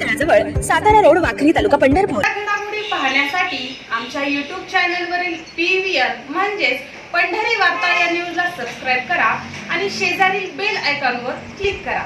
तळाजवळ Satara road Wakhari taluka Pandharpur. पाहण्यासाठी आमच्या YouTube चॅनलवरील पी व्ही आर म्हणजेच पंढरी वार्ता या न्यूजला सबस्क्राईब करा आणि शेजारील बेल आयकॉनवर क्लिक करा.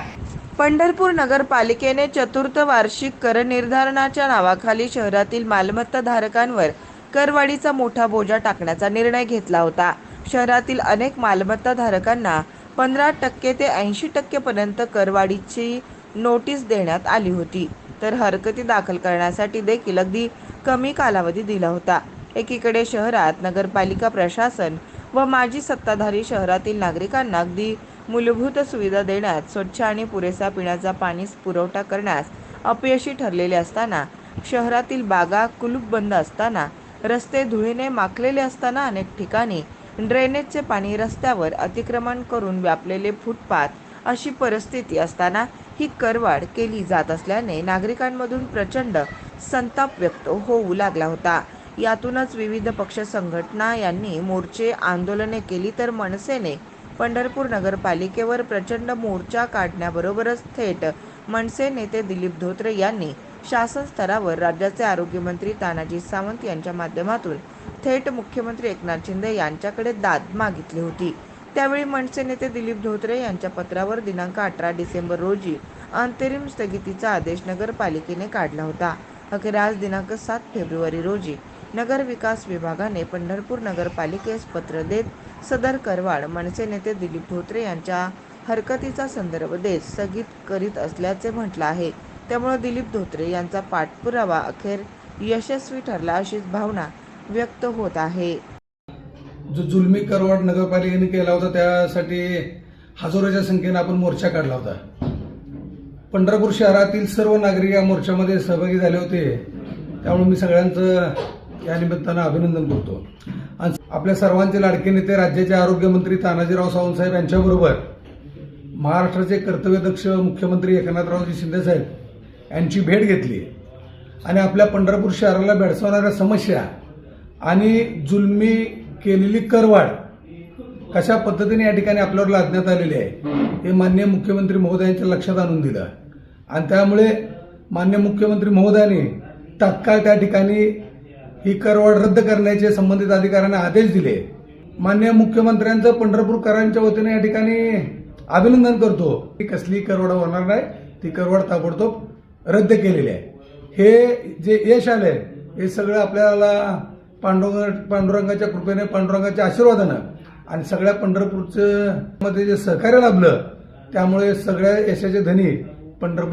पंढरपूर नगरपालिकेने चतुर्थ वार्षिक कर निर्धारणाच्या नावाखाली शहरातील मालमत्ता धारकांवर करवाढीचा मोठा बोजा टाकण्याचा निर्णय घेतला होता. शहरातील अनेक मालमत्ता धारकांना पंधरा टक्के ते ऐंशी टक्केपर्यंत करवाढीची नोटीस देण्यात आली होती. तर हरकती दाखल करण्यासाठी देखील अगदी कमी कालावधी दिला होता. एकीकडे शहरात नगरपालिका प्रशासन व माजी सत्ताधारी शहरातील नागरिकांना अगदी मूलभूत सुविधा देण्यात स्वच्छ आणि पुरेसा पिण्याचा पाणी पुरवठा करण्यास अपयशी ठरलेले असताना शहरातील बागा कुलूप बंद असताना रस्ते धुळीने माखलेले असताना अनेक ठिकाणी ड्रेनेजचे पाणी रस्त्यावर अतिक्रमण करून व्यापलेले फुटपाथ अशी परिस्थिती असताना ही करवाढ केली जात असल्याने नागरिकांमधून प्रचंड संताप व्यक्त होऊ लागला होता. यातूनच विविध पक्ष संघटना यांनी मोर्चे आंदोलने केली तर मनसेने पंढरपूर नगरपालिकेवर प्रचंड मोर्चा काढण्याबरोबरच थेट मनसे नेते दिलीप धोत्रे यांनी शासन स्तरावर राज्याचे आरोग्यमंत्री तानाजी सावंत यांच्या माध्यमातून थेट मुख्यमंत्री एकनाथ शिंदे यांच्याकडे दाद मागितली होती. त्यावेळी मनसे नेते दिलीप धोत्रे यांच्या पत्रावर दिनांक अठरा डिसेंबर रोजी अंतरिम स्थगितीचा आदेश नगरपालिकेने काढला होता. अखेर आज दिनांक सात फेब्रुवारी रोजी नगर विकास विभागाने पंढरपूर नगरपालिकेस पत्र देत सदर करवाड मनसे नेते दिलीप धोत्रे यांच्या हरकतीचा संदर्भ देत स्थगित करीत असल्याचे म्हटलं आहे. त्यामुळे दिलीप धोत्रे यांचा पाठपुरावा अखेर यशस्वी ठरला अशीच भावना व्यक्त होत आहे. जो जुलमी करवाड नगरपालिकेने केला होता त्यासाठी हजारोच्या संख्येने आपण मोर्चा काढला होता. पंढरपूर शहरातील सर्व नागरिक या मोर्चामध्ये सहभागी झाले होते. त्यामुळे मी सगळ्यांचं या निमित्तानं अभिनंदन करतो. आणि आपल्या सर्वांचे लाडके नेते राज्याचे आरोग्यमंत्री तानाजीराव सावंतसाहेब यांच्याबरोबर महाराष्ट्राचे कर्तव्यदक्ष मुख्यमंत्री एकनाथरावजी शिंदेसाहेब यांची भेट घेतली. आणि आपल्या पंढरपूर शहराला भेडसावणाऱ्या समस्या आणि जुलमी केलेली करवाढ कशा पद्धतीने या ठिकाणी आपल्यावर लादण्यात आलेली आहे हे मान्य मुख्यमंत्री महोदयांच्या लक्षात आणून दिलं. आणि त्यामुळे मान्य मुख्यमंत्री महोदयांनी तात्काळ त्या ठिकाणी ही करवाढ रद्द करण्याचे संबंधित अधिकाऱ्यांना आदेश दिले. मान्य मुख्यमंत्र्यांचं पंढरपूरकरांच्या वतीने या ठिकाणी अभिनंदन करतो. की कसली करवाढ होणार नाही ती करवाढ ताबडतोब रद्द केलेली आहे. हे जे यश आलंय हे सगळं आपल्याला पांडुरंग पांडुरंगाच्या कृपेने पांडुरंगाच्या आशीर्वादानं आणि सगळ्या पंढरपूरचं मध्ये जे सहकार्य लाभलं त्यामुळे सगळ्या यशाचे धनी पंढरपूर